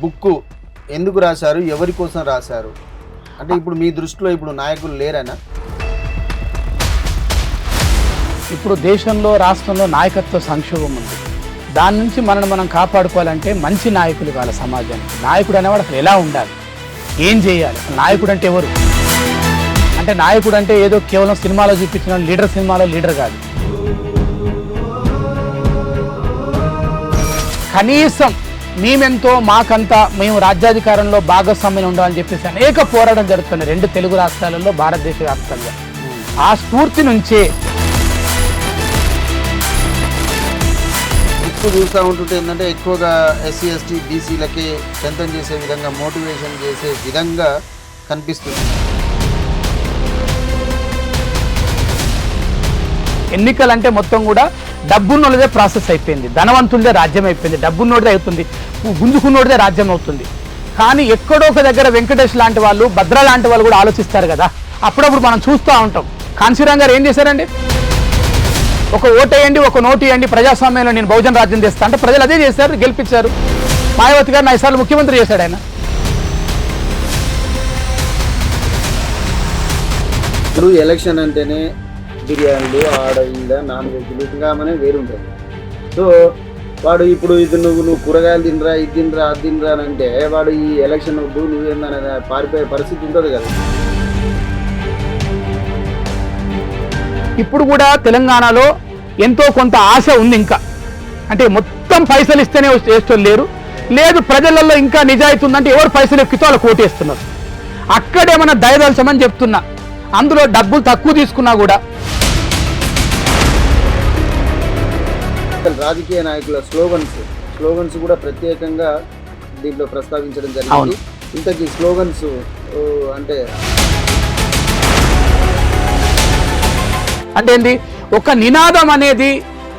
Book ఎందుకు రాశారు? ఎవరి కోసం రాశారు? అంటే ఇప్పుడు మీ దృష్టిలో ఇప్పుడు నాయకులు లేరనా? ఇప్పుడు దేశంలో రాష్ట్రంలో నాయకత్వ సంక్షోభం ఉంది. దాని నుంచి మనల్ని మనం కాపాడుకోవాలంటే మంచి నాయకులు కావాలి సమాజానికి నాయకుడు అనేవాడు అసలు ఎలా ఉండాలి? ఏం చేయాలి? నాయకుడు అంటే ఎవరు? అంటే నాయకుడు అంటే ఏదో కేవలం సినిమాలో చూపించిన లీడర్ సినిమాలో లీడర్ కాదు. కనీసం మేమెంతో మాకంతా మేము రాజ్యాధికారంలో భాగస్వామ్యం ఉండాలని చెప్పేసి అనేక పోరాటం జరుగుతున్నాయి. రెండు తెలుగు రాష్ట్రాలలో భారతదేశ వ్యాప్తంగా. ఆ స్ఫూర్తి నుంచే బుక్ చూస్తూ ఉంటుంటే ఏంటంటే ఎక్కువగా ఎస్సీ ఎస్టీ బీసీలకి స్ట్రెంథన్ చేసే విధంగా మోటివేషన్ చేసే విధంగా కనిపిస్తుంది. ఎన్నికలంటే మొత్తం కూడా డబ్బున్నోళ్ళదే ప్రాసెస్ అయిపోయింది. ధనవంతుడిదే రాజ్యం అయిపోయింది. డబ్బున్నోడిదే అవుతుంది. గుంజుకున్నోడిదే రాజ్యం అవుతుంది. కానీ ఎక్కడో ఒక దగ్గర వెంకటేష్ లాంటి వాళ్ళు భద్ర లాంటి వాళ్ళు కూడా ఆలోచిస్తారు కదా. అప్పుడప్పుడు మనం చూస్తూ ఉంటాం. కాన్సీరామ్ గారు ఏం చేశారండి? ఒక ఓటేయండి ఒక నోటు వేయండి ప్రజాస్వామ్యంలో నేను బహుజన రాజ్యం చేస్తా అంటే ప్రజలు అదే చేశారు గెలిపించారు. మాయావతి గారిని ఐదుసార్లు ముఖ్యమంత్రి చేశాడు ఆయన. ఎలక్షన్ అంటేనే బిర్యానీలు ఆడ ఈడ నాన్ వెజ్లు ఇంకా మన వేరుంటుంది. సో వాడు ఇప్పుడు ఇది నువ్వు నువ్వు కూరగాయలు తినరా ఇది తినరా అది తినరా అని అంటే వాడు ఈ ఎలక్షన్ వద్దు నువ్వేందనే పారిపోయే పరిస్థితి ఉంటుంది కదా. ఇప్పుడు కూడా తెలంగాణలో ఎంతో కొంత ఆశ ఉంది ఇంకా. అంటే మొత్తం పైసలు ఇస్తేనే చేస్తూ లేరు. లేదు ప్రజలలో ఇంకా నిజాయితీ ఉందంటే ఎవరు పైసలు ఎక్కితో వాళ్ళు కోటేస్తున్నారు. అక్కడేమన్నా దయదలచమని చెప్తున్నా. అందులో డబ్బులు తక్కువ తీసుకున్నా కూడా రాజకీయ నాయకుల స్లోగన్స్ స్లోగన్స్ కూడా ప్రత్యేకంగా దీంట్లో ప్రస్తావించడం. జరిగింది. ఇంతకీ స్లోగన్స్ అంటే అంటే ఏంది? ఒక నినాదం అనేది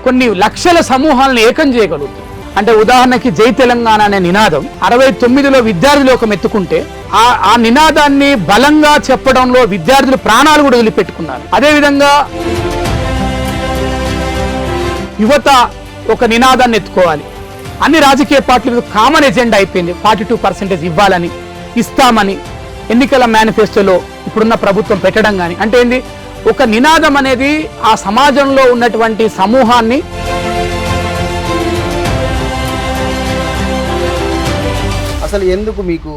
కొన్ని లక్షల సమూహాలను ఏకం చేయగలుగుతుంది. అంటే ఉదాహరణకి జై తెలంగాణ అనే నినాదం అరవై తొమ్మిదిలో విద్యార్థులు ఒక మెత్తుకుంటే ఆ ఆ నినాదాన్ని బలంగా చెప్పడంలో విద్యార్థులు ప్రాణాలు కూడా వదిలిపెట్టుకున్నారు. అదేవిధంగా యువత ఒక నినాదాన్ని ఎత్తుకోవాలి. అన్ని రాజకీయ పార్టీలు కామన్ ఎజెండా అయిపోయింది. ఫార్టీ టూ పర్సెంటేజ్ ఇవ్వాలని ఇస్తామని ఎన్నికల మేనిఫెస్టోలో ఇప్పుడున్న ప్రభుత్వం పెట్టడం కానీ అంటే ఏంది? ఒక నినాదం అనేది ఆ సమాజంలో ఉన్నటువంటి సమూహాన్ని అసలు ఎందుకు మీకు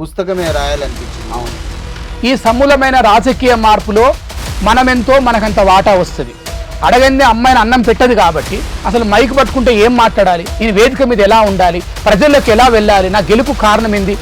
పుస్తకమే రాయాలనిపించింది? అవును. ఈ సమూలమైన రాజకీయ మార్పులో మనమెంతో మనకంత వాటా వస్తుంది. అడగంది అమ్మాయిని అన్నం పెట్టదు కాబట్టి అసలు మైక్ పట్టుకుంటే ఏం మాట్లాడాలి? నేను వేదిక మీద ఎలా ఉండాలి? ప్రజల్లోకి ఎలా వెళ్ళాలి? నా గెలుపు కారణం ఏంది?